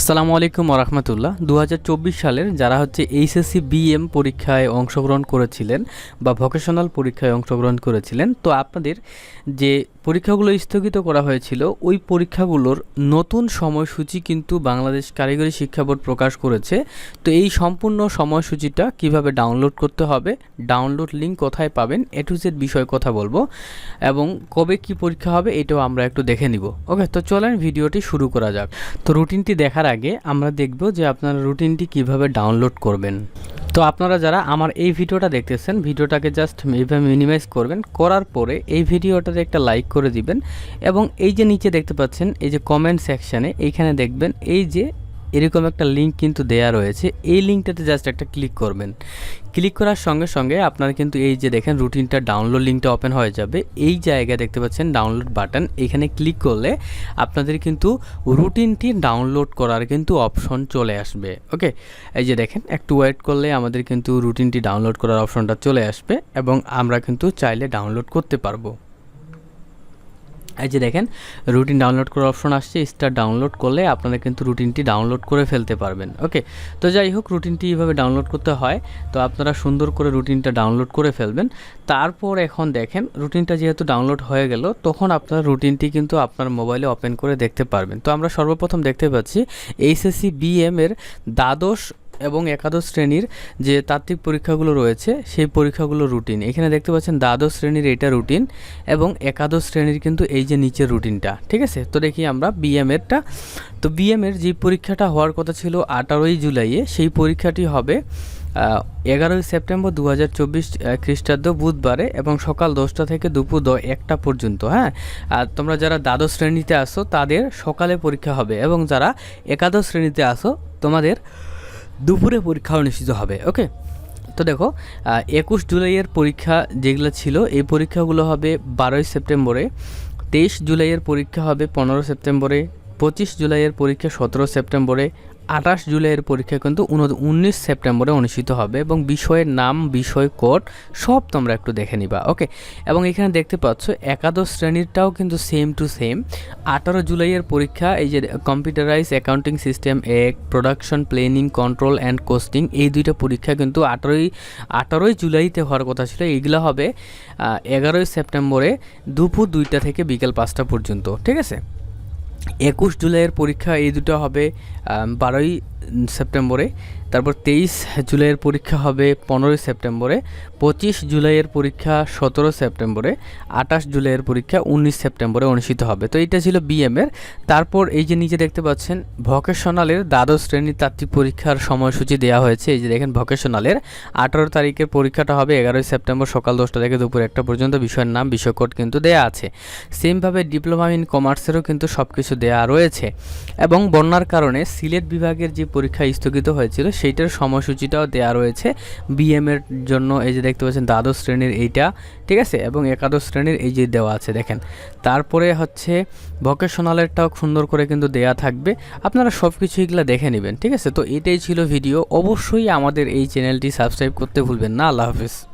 আসসালামু আলাইকুম রহমতুল্লাহ দু সালের যারা হচ্ছে এইচএসসি বিএম পরীক্ষায় অংশগ্রহণ করেছিলেন বা ভোকেশনাল পরীক্ষায় অংশগ্রহণ করেছিলেন, তো আপনাদের যে পরীক্ষাগুলো স্থগিত করা হয়েছিল। ওই পরীক্ষাগুলোর নতুন সময়সূচি কিন্তু বাংলাদেশ কারিগরি শিক্ষা বোর্ড প্রকাশ করেছে। তো এই সম্পূর্ণ সময়সূচিটা কীভাবে ডাউনলোড করতে হবে, ডাউনলোড লিঙ্ক কোথায় পাবেন, এ টু জেড বিষয়ে কথা বলব এবং কবে কি পরীক্ষা হবে এটাও আমরা একটু দেখে নিব। ওকে, তো চলেন ভিডিওটি শুরু করা যাক। তো রুটিনটি দেখার আগে আমরা দেখব যে আপনারা রুটিনটি কীভাবে ডাউনলোড করবেন। তো আপনারা যারা আমার এই ভিডিওটা দেখতেছেন, ভিডিওটাকে জাস্ট এইভাবে মিনিমাইজ করবেন, করার পরে এই ভিডিওটাতে একটা লাইক করে দিবেন এবং এই যে নিচে দেখতে পাচ্ছেন, এই যে কমেন্ট সেকশানে এইখানে দেখবেন এই যে এরকম একটা লিঙ্ক কিন্তু দেয়া রয়েছে। এই লিঙ্কটাতে জাস্ট একটা ক্লিক করবেন। ক্লিক করার সঙ্গে সঙ্গে আপনারা কিন্তু এই যে দেখেন রুটিনটা ডাউনলোড লিঙ্কটা ওপেন হয়ে যাবে। এই জায়গায় দেখতে পাচ্ছেন ডাউনলোড বাটন এখানে ক্লিক করলে আপনাদের কিন্তু রুটিনটি ডাউনলোড করার কিন্তু অপশন চলে আসবে। ওকে এই যে দেখেন, একটু ওয়েট করলে আমাদের কিন্তু রুটিনটি ডাউনলোড করার অপশনটা চলে আসবে এবং আমরা কিন্তু চাইলে ডাউনলোড করতে পারব। এই যে দেখেন রুটিন ডাউনলোড করার অপশন আসছে স্টার ডাউনলোড করলে আপনারা কিন্তু রুটিনটি ডাউনলোড করে ফেলতে পারবেন ওকে তো যাই হোক রুটিনটি এইভাবে ডাউনলোড করতে হয়, তো আপনারা সুন্দর করে রুটিনটা ডাউনলোড করে ফেলবেন। তারপর এখন দেখেন রুটিনটা যেহেতু ডাউনলোড হয়ে গেল, তখন আপনার রুটিনটি কিন্তু আপনার মোবাইলে ওপেন করে দেখতে পারবেন। তো আমরা সর্বপ্রথম দেখতে পাচ্ছি এইচএসসি বিএম এর দ্বাদশ এবং একাদশ শ্রেণির যে তাত্ত্বিক পরীক্ষাগুলো রয়েছে, সেই পরীক্ষাগুলো রুটিন এখানে দেখতে পাচ্ছেন দ্বাদশ শ্রেণির এটা রুটিন এবং একাদশ শ্রেণির কিন্তু এই যে নিচের রুটিনটা ঠিক আছে? তো দেখি আমরা বিএম এরটা তো বিএম এর যে পরীক্ষাটা হওয়ার কথা ছিল আঠারোই জুলাইয়ে সেই পরীক্ষাটি হবে এগারোই সেপ্টেম্বর দু হাজার চব্বিশ খ্রিস্টাব্দ বুধবারে এবং সকাল দশটা থেকে দুপুর দ একটা পর্যন্ত হ্যাঁ? আর তোমরা যারা দ্বাদশ শ্রেণীতে আসো, তাদের সকালে পরীক্ষা হবে এবং যারা একাদশ শ্রেণীতে আসো, তোমাদের দুপুরে পরীক্ষা অনুষ্ঠিত হবে ওকে তো দেখো একুশ জুলাইয়ের পরীক্ষা যেগুলো ছিল, এই পরীক্ষাগুলো হবে বারোই সেপ্টেম্বরে, তেইশ জুলাইয়ের পরীক্ষা হবে পনেরো সেপ্টেম্বরে, পঁচিশ জুলাইয়ের পরীক্ষা সতেরো সেপ্টেম্বরে আঠাশ জুলাইয়ের পরীক্ষা কিন্তু উনিশ সেপ্টেম্বরে অনুষ্ঠিত হবে এবং বিষয়ের নাম, বিষয় কোড সব তোমরা একটু দেখে নিবা, ওকে? এবং এখানে দেখতে পাচ্ছ, একাদশ শ্রেণীরটাও কিন্তু সেম টু সেম আঠারো জুলাইয়ের পরীক্ষা, এই যে কম্পিউটারাইজ অ্যাকাউন্টিং সিস্টেম এক production planning control and costing এই দুইটা পরীক্ষা কিন্তু আঠারোই আঠারোই জুলাইতে হওয়ার কথা ছিল এইগুলো হবে এগারোই সেপ্টেম্বরে দুপুর দুইটা থেকে বিকেল পাঁচটা পর্যন্ত, ঠিক আছে? একুশ জুলাইয়ের পরীক্ষা এই দুটো হবে বারোই সেপ্টেম্বরে। তারপর তেইশ জুলাইয়ের পরীক্ষা হবে পনেরোই সেপ্টেম্বরে, পঁচিশ জুলাইয়ের পরীক্ষা সতেরো সেপ্টেম্বরে, আঠাশ জুলাইয়ের পরীক্ষা উনিশ সেপ্টেম্বরে অনুষ্ঠিত হবে। তো এটা ছিল বিএমের তারপর এই যে নিচে দেখতে পাচ্ছেন, ভকেশনালের দ্বাদশ শ্রেণির তাত্ত্বিক পরীক্ষার সময়সূচি দেওয়া হয়েছে। এই যে দেখেন, ভকেশনালের আঠারো তারিখের পরীক্ষাটা হবে এগারোই সেপ্টেম্বর সকাল দশটা থেকে দুপুর একটা পর্যন্ত। বিষয়ের নাম, বিষয় কোড কিন্তু দেওয়া আছে। সেমভাবে ডিপ্লোমা ইন কমার্সেরও কিন্তু সব কিছু দেওয়া রয়েছে। এবং বন্যার কারণে সিলেট বিভাগের যে পরীক্ষা স্থগিত হয়েছিল সেইটার সময়সূচিটাও দেওয়া রয়েছে। বিএম এর জন্য এই যে দেখতে পাচ্ছেন দ্বাদশ শ্রেণির এইটা, ঠিক আছে? এবং একাদশ শ্রেণির এই যে দেওয়া আছে, দেখেন। তারপরে হচ্ছে ভকেশনালেরটাও সুন্দর করে কিন্তু দেয়া থাকবে। আপনারা সব কিছু এগুলো দেখে নেবেন, ঠিক আছে? তো এটাই ছিল ভিডিও। অবশ্যই আমাদের এই চ্যানেলটি সাবস্ক্রাইব করতে ভুলবেন না। আল্লাহ হাফিজ।